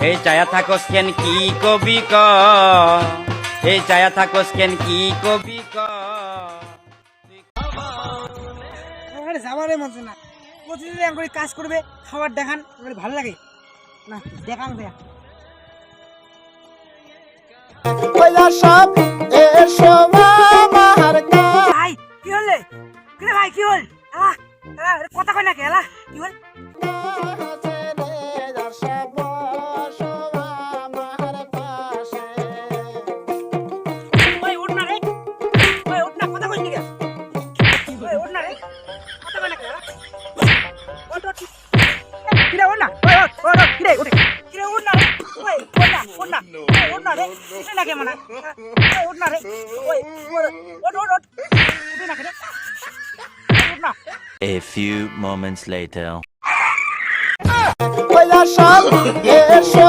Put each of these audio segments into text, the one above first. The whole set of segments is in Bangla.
এই চায়া থাকস কেন কি কবি ক? এই চায়া থাকস কেন কি কবি ক? ওখানে যাবারই মন না। প্রতিদিন এরকম করে কাজ করবে খাবার দেখান আমার ভালো লাগে। না দেখান দেয়া। সব এসো আমার ভাই কি হলে কি ভাই কি হল? আহ, কথা কই না কে আলা? কি হল? রে উঠ কি রে উঠ না রে ওই উঠ না উঠ না ওই, উঠ না রে উঠে না কে মানে ওই উঠ না রে ওই ওঠ ওঠ ওঠ উঠে না কে রে উঠ না A few moments later. সব এসো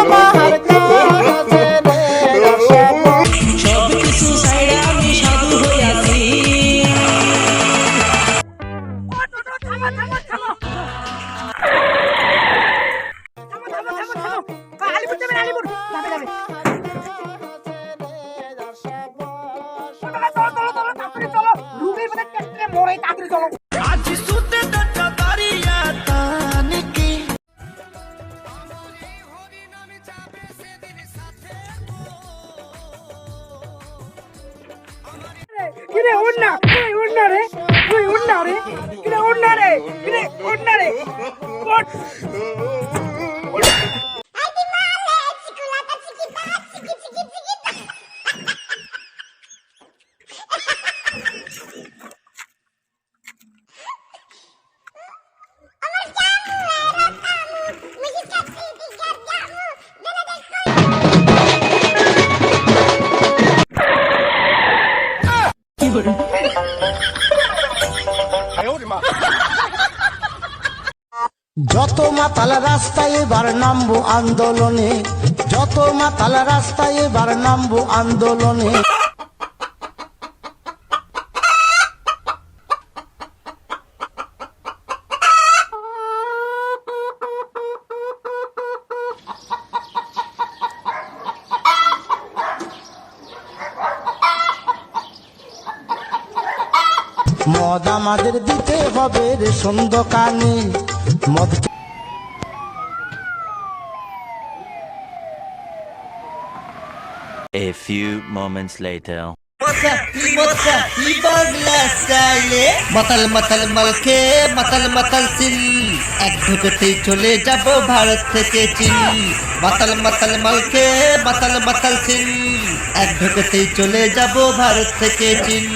আমার কাছে কিরে ওঠ না ওই ওঠ না রে যত মাতাল রাস্তায় এবার নামবো আন্দোলনে যত মাতাল রাস্তায় এবার নামবো আন্দোলনে। মদ আমাদের দিতে হবে রেশন দোকানে মদ A few moments later. মাতাল মাতাল মালকে মাতাল মাতাল সিল এক ঢুকেতেই চলে যাব ভারত থেকে চীন মাতাল মাতাল মালকে মাতাল মাতাল সিল এক ঢুকেতেই চলে যাব ভারত থেকে চীন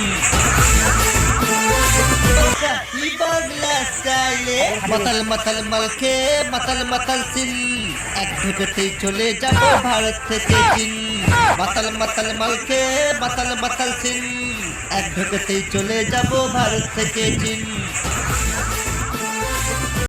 মাতাল মাতাল মালকে, মাতাল মাতাল সিল এক ঢুকতেই চলে যাব ভারত থেকে চীন মাতাল মাতাল মালকে, মাতাল মাতাল সিল এক ঢুকতেই চলে যাব ভারত থেকে চীন